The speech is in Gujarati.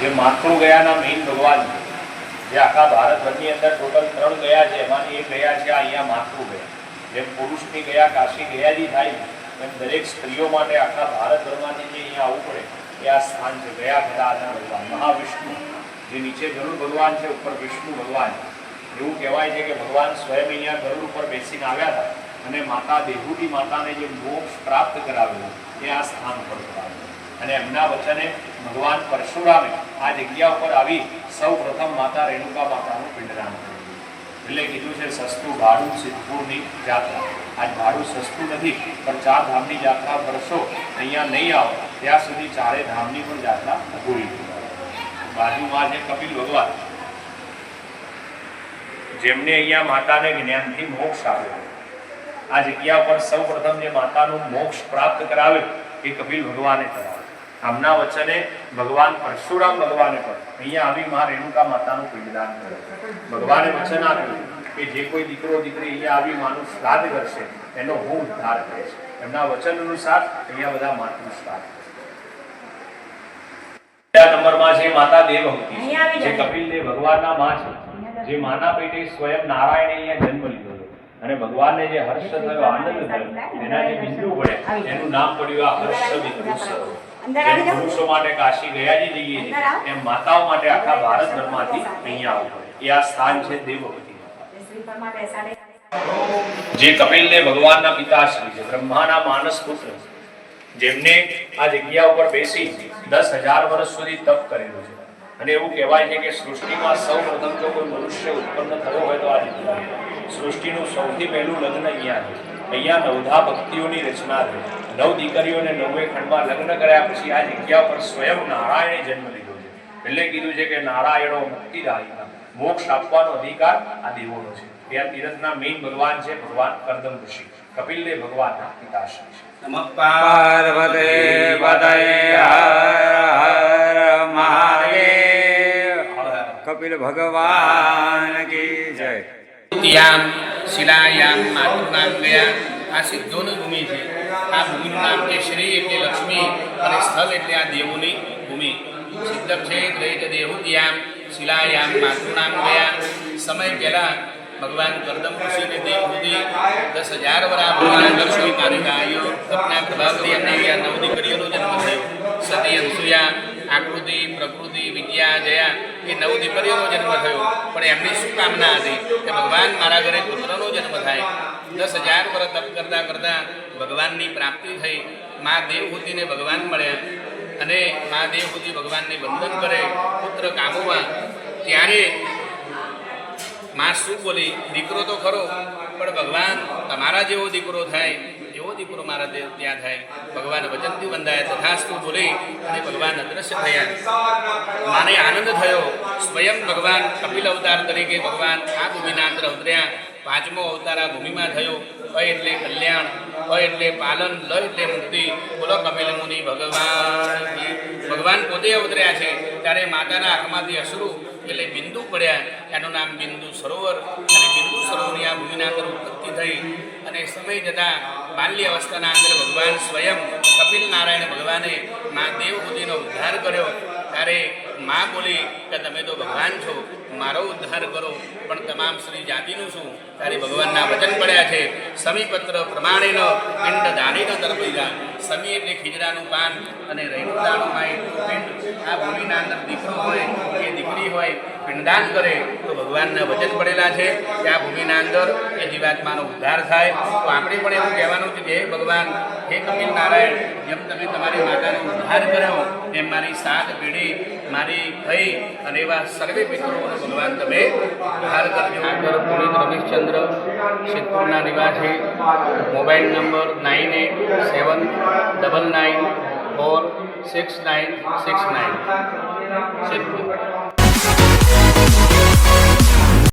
જે માતૃ ગયાના મેઇન ભગવાન જે આખા ભારતભરની અંદર ટોટલ ત્રણ ગયા છે. એમાંથી એક ગયા છે અહીંયા માતૃ ગયા. જેમ પુરુષની ગયા, કાશી ગયાજી થાય એમ દરેક સ્ત્રીઓ માટે આખા ભારતભરમાંથી જે અહીંયા આવવું પડે, એ આ સ્થાન છે. ગયા ગદાના ભગવાન. મહાવિષ્ણુ. જે નીચે ગરુડ ભગવાન છે, ઉપર વિષ્ણુ ભગવાન. એવું કહેવાય છે કે ભગવાન સ્વયં અહીંયા ગરુડ ઉપર બેસીને આવ્યા હતા અને માતા દેહુટી માતાને જે મોક્ષ પ્રાપ્ત કરાવ્યું, એ આ સ્થાન ઉપર કરાવેલું અને એમના વચને ભગવાન પરશુરામે આ જગ્યા ઉપર આવી સૌ પ્રથમ માતા રેણુકા માતાનું પિંડદાન કર્યું. એટલે કીધું છે, સસ્તું ભાડું સિદ્ધપુરની યાત્રા. આજ ભાડું સસ્તું નથી, પણ ચાર ધામની યાત્રા ભરશો અહીંયા નહીં આવો, ત્યાં સુધી ચારે ધામની પણ યાત્રા અધૂરી બાજુમાં છે કપિલ ભગવાન. જેમને અહીંયા માતાને જ્ઞાનથી મોક્ષ આપ્યો. આ જગ્યા પર સૌ પ્રથમ જે માતાનું મોક્ષ પ્રાપ્ત કરાવે એ કપિલ ભગવાને કરાવે આમના વચને ભગવાન પરશુરામ ભગવાને પણ. અહીંયા આવી મા રેણુકા માતાનું પિંડદાન કર્યું ભગવાને વચન આપ્યું કે જે કોઈ દીકરો દીકરી અહીંયા આવી માનું શ્રાદ્ધ કરશે એનો હું ઉદ્ધાર કરીશ. એમના વચન અનુસાર અહીંયા બધા માતૃ શ્રાદ્ધ નંબરમાં છે માતા દેવહૂતિ અહીંયા જે કપિલ દેવ ભગવાનના માં છે જે માના પેટે સ્વયં નારાયણે અહીંયા જન્મ લીધો અને ભગવાનને જે હર્ષ થયો આનંદ થયો એના જે બિંદુ પડે એનું નામ પડ્યું આ હર્ષ બિંદુ સરોવર પુરુષો માટે કાશી ગયાજી જઈએ છીએ એમ માતાઓ માટે આખા ભારતભરમાંથી અહીંયા આવવું એ આ સ્થાન છે દેવભૂતિ જે કપિલને ભગવાનના પિતાશ્રી છે બ્રહ્માના માનસ પુત્ર. જેમને આ જગ્યા ઉપર બેસી દસ હજાર વર્ષ સુધી તપ કરેલું છે. અને એવું કહેવાય છે કે સૃષ્ટિમાં સૌ પ્રથમ જો કોઈ મનુષ્ય ઉત્પન્ન થયો હોય તો આ જગ્યા સૃષ્ટિનું સૌથી પહેલું લગ્ન અહીંયા છે. અહીંયા નવધા ભક્તિઓની રચના થઈ નવ દીકરીઓને નવે ખંડમાં લગ્ન કર્યા પછી આ જગ્યા પર સ્વયં નારાયણે જન્મ લીધો છે. એટલે કીધું છે કે નારાયણો મુક્તિદાયિકા મોક્ષ આપવાનો અધિકાર આ દેવોનો છે. ત્યાં તીરથના મેઇન ભગવાન છે ભગવાન કરદમ ઋષિ. કપિલદેવ ભગવાનના પિતાશ્રી છે. નમઃ પાર્વતે વદય હર હર મહાદેવ. કપિલ ભગવાન કી જય. યામ શિલાયામ માતૃનામ ગયા આ સિદ્ધોની ભૂમિ છે. આ ભૂમિનું નામ કે શ્રી એટલે લક્ષ્મી અને સ્થળ એટલે આ દેવોની ભૂમિ. સિદ્ધ છે, દ્વૈત દેહુદ્યામ શિલાયામ, માતૃનામ ગયા સમય પહેલા ભગવાન કરદમ ઋષિને સુધી દસ હજાર વરા ભગવાન લક્ષ્મી મારી ગાયો તપના પ્રભાવથી એમને અહીંયા નવ દીકરીઓનો જન્મ થયો. સતી અનસુયા, આકૃતિ, પ્રકૃતિ, વિદ્યા, જયા, એ નવ દીકરીઓનો જન્મ થયો. પણ એમની શું કામના હતી કે ભગવાન મારા ઘરે પુત્રનો જન્મ થાય? દસ હજાર વર્ષ તપ કરતાં કરતાં ભગવાનની પ્રાપ્તિ થઈ. મા દેવહૂતિને ભગવાન મળ્યા અને મા દેવહૂતિ ભગવાનને વંદન કરે પુત્ર કામોમાં ત્યારે માં શું બોલી? દીકરો તો ખરો, પણ ભગવાન તમારા જેવો દીકરો થાય, એવો દીકરો મારા ત્યાં થાય. ભગવાન વચનથી બંધાયા, તથાસ્તુ બોલી અને ભગવાન અદ્રશ્ય થયા. માને આનંદ થયો. સ્વયં ભગવાન કપિલ અવતાર તરીકે ભગવાન આ ભૂમિના અંદર અવતર્યા પાંચમો અવતાર આ ભૂમિમાં થયો. અ એટલે કલ્યાણ અ એટલે પાલન લ એટલે મુક્તિ. બોલો કપિલ મુનિ ભગવાન. ભગવાન પોતે અવતર્યા છે, ત્યારે માતાના આંખમાંથી અશ્રુ એટલે બિંદુ પડ્યા. એનું નામ બિંદુ સરોવર. અને બિંદુ સરોવરની આ ભૂમિના અંદર ઉત્પત્તિ થઈ. અને સમય જતાં બાલ્ય અવસ્થાના અંદર ભગવાન સ્વયં કપિલ નારાયણ ભગવાને મા દેવહૂતિનો ઉદ્ધાર કર્યો. ત્યારે મા બોલી કે તમે તો ભગવાન છો, મારો ઉદ્ધાર કરો, પણ તમામ શ્રી જાતિનું શું ત્યારે ભગવાનના વચન પડ્યા છે. સમીપત્ર પ્રમાણેનો પિંડ દાનીનો તરફીજા સમી એટલે ખીજરાનું પાન અને રૈણુદાનું દાણું માય પિંડ. આ ભૂમિના અંદર દીકરો હોય દીકરી હોય પિંડદાન કરે, તો ભગવાનના વચન પડેલા છે કે આ ભૂમિના અંદર એ જીવાત્માનો ઉદ્ધાર થાય. તો આપણે પણ એવું કહેવાનું છે કે ભગવાન, હે કપિલ નારાયણ, જેમ તમે તમારી માતાનો ઉદ્ધાર કર્યો, એમ મારી સાત પેઢી, મારી થઈ અને એવા સર્વે પિતૃઓનો ભગવાન તમે ઉદ્ધાર કરજો. પુનિત રમેશચંદ્ર, સિદ્ધપુરના નિવાસી, mobile number nine eight seven double nine four six nine six nine. Siddhpur